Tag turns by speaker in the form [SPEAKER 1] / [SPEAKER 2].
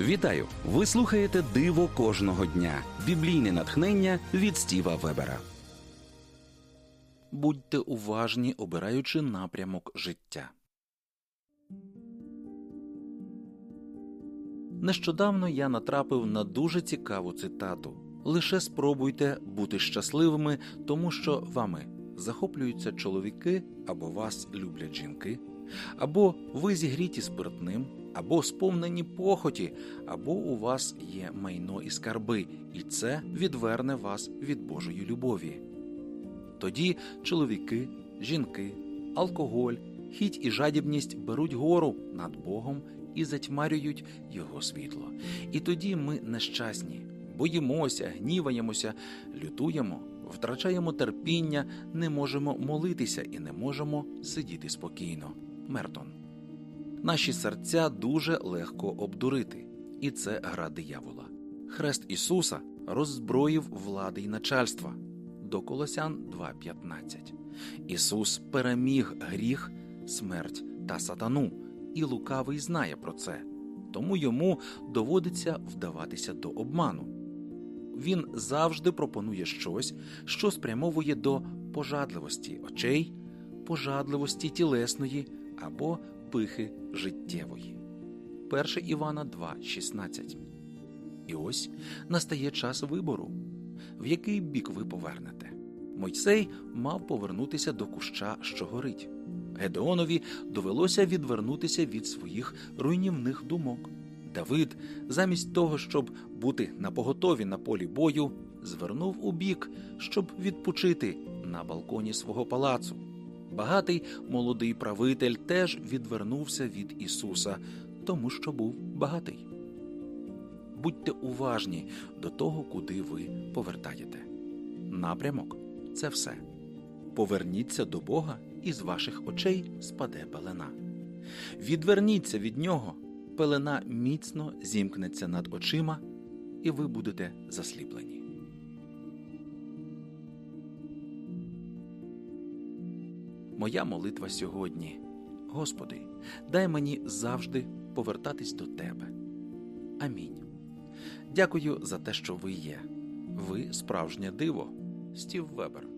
[SPEAKER 1] Вітаю! Ви слухаєте Диво кожного дня. Біблійне натхнення від Стіва Вебера. Будьте уважні, обираючи напрямок життя. Нещодавно я натрапив на дуже цікаву цитату. Лише спробуйте бути щасливими, тому що вами захоплюються чоловіки або вас люблять жінки, або ви зігріті спиртним, або сповнені похоті, або у вас є майно і скарби, і це відверне вас від Божої любові. Тоді чоловіки, жінки, алкоголь, хіть і жадібність беруть гору над Богом і затьмарюють Його світло. І тоді ми нещасні, боїмося, гніваємося, лютуємо, втрачаємо терпіння, не можемо молитися і не можемо сидіти спокійно. Мертон. Наші серця дуже легко обдурити, і це гра диявола. Хрест Ісуса роззброїв влади й начальства. До Колосян 2.15. Ісус переміг гріх, смерть та сатану, і лукавий знає про це, тому йому доводиться вдаватися до обману. Він завжди пропонує щось, що спрямовує до пожадливості очей, пожадливості тілесної або пихи життєвої. 1 Івана 2,16 І ось настає час вибору, в який бік ви повернете. Мойсей мав повернутися до куща, що горить. Гедеонові довелося відвернутися від своїх руйнівних думок. Давид, замість того, щоб бути напоготові на полі бою, звернув у бік, щоб відпочити на балконі свого палацу. Багатий молодий правитель теж відвернувся від Ісуса, тому що був багатий. Будьте уважні до того, куди ви повертаєте. Напрямок це все. Поверніться до Бога, і з ваших очей спаде пелена. Відверніться від нього, пелена міцно зімкнеться над очима, і ви будете засліплені. Моя молитва сьогодні. Господи, дай мені завжди повертатись до Тебе. Амінь. Дякую за те, що ви є. Ви справжнє диво. Стів Вебер.